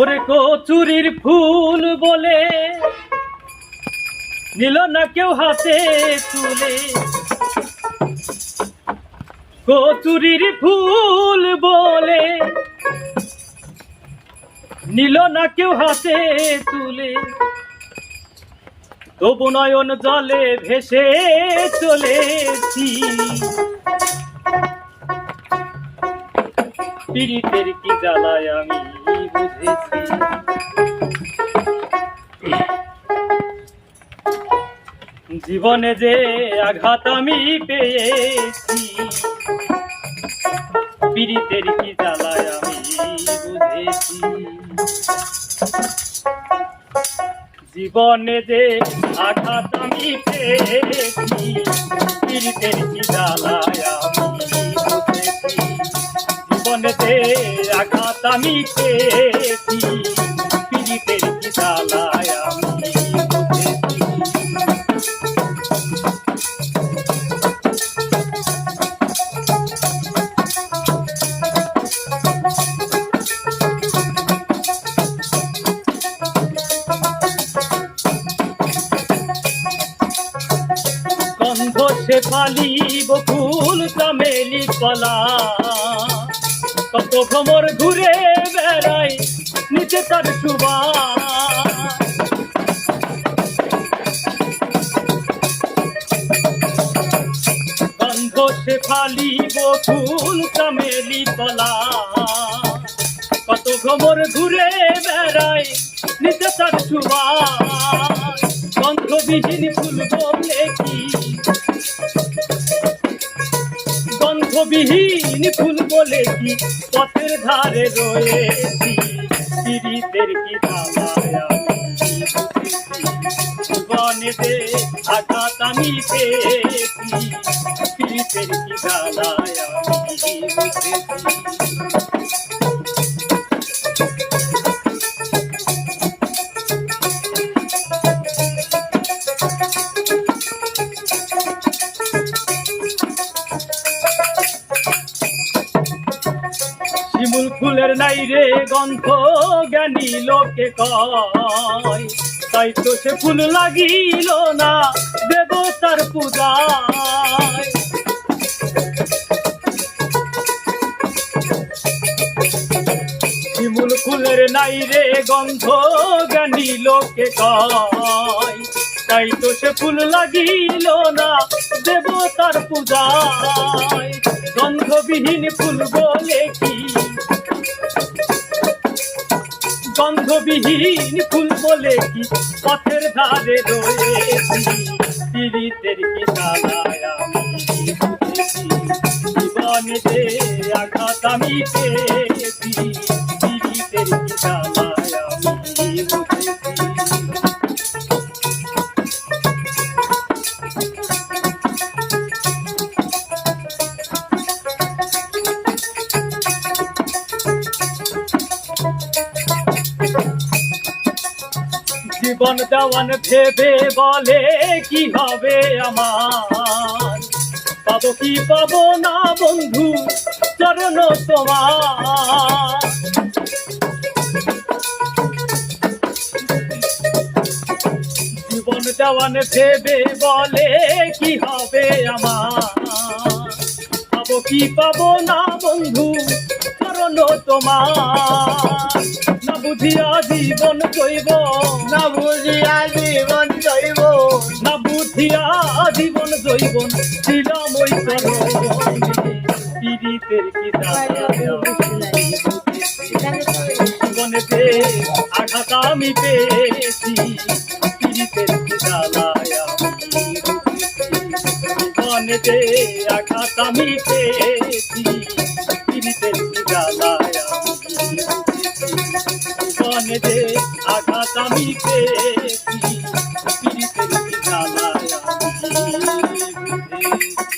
ওরে কচুরির ফুল বলে নিল না কেউ হাতে তুলে। কচুরির ফুল বলে নিল না কেউ হাতে তুলে। তবু নয়ন জলে ভেসে চলেছি। পীড়িতের কি জ্বালায় আমি? জীবনে যে আঘাত আমি পেয়েছি, পীড়িতের কি জ্বালায় আমি বুঝেছি। জীবনে যে আঘাত আমি পেয়েছি, পীড়িতের কি জ্বালায় আমি জীবনেতে আঘাত আমি পেয়েছি। পীড়িতের কি জ্বালায় আমি বুঝেছি গন্ধ সে পালি বকুল চামেলি কলা কত ভ্রমর ঘুরে বেড়াই নিচে তার সুবা গন্ধ সে ফালি বকুল চামেলি কলা। কত ভ্রমর ঘুরে বেড়াই নিচে তার সুবা গন্ধবিহীন ফুল বলে কি গন্ধবিহীন ফুল বলে কি পথের ধারে রয়েছি। পিড়িতের কি। জীবনেতে আঘাত আমি পেয়েছি। পিড়িতের কি জ্বালায় আমি বুঝেছি শিমুল ফুলের নাই রে গন্ধ, জ্ঞানী লোকে কয়। তাই তো সে ফুল লাগিল না দেবতার পূজায়। শিমুল ফুলের নাই রে গন্ধ, জ্ঞানী লোকে কয়। তাই তো সে ফুল লাগিল না দেবতার পূজায়। গন্ধবিহীন ফুল বলে কি গন্ধবিহীন ফুল বলে কি? পথের ধারে রয়েছি পীড়িতের কি জীবনেতে আঘাত আমি পেয়েছি পীড়িতের কি জীবন দেওয়ান ভেবে বলে কি হবে আমার? পাবো কি পাবো না বন্ধু, চরণ তোমার। জীবন দেওয়ান ভেবে বলে কি হবে আমার? পাবো কি পাবো না বন্ধু, চরণ তোমার। বুঝিয়া জীবন কইব না বুঝিয়া জীবন জৈব না বুদ্ধিয়া জীবন জৈবন ছিলাম ওই পীড়িতের কি জীবনেতে আঘাত আমি পেয়েছি পীড়িতের কি জ্বালায় জীবনেতে আঘাত আমি পেয়েছি। আমি জীবনেতে আঘাত আমি পেয়েছি।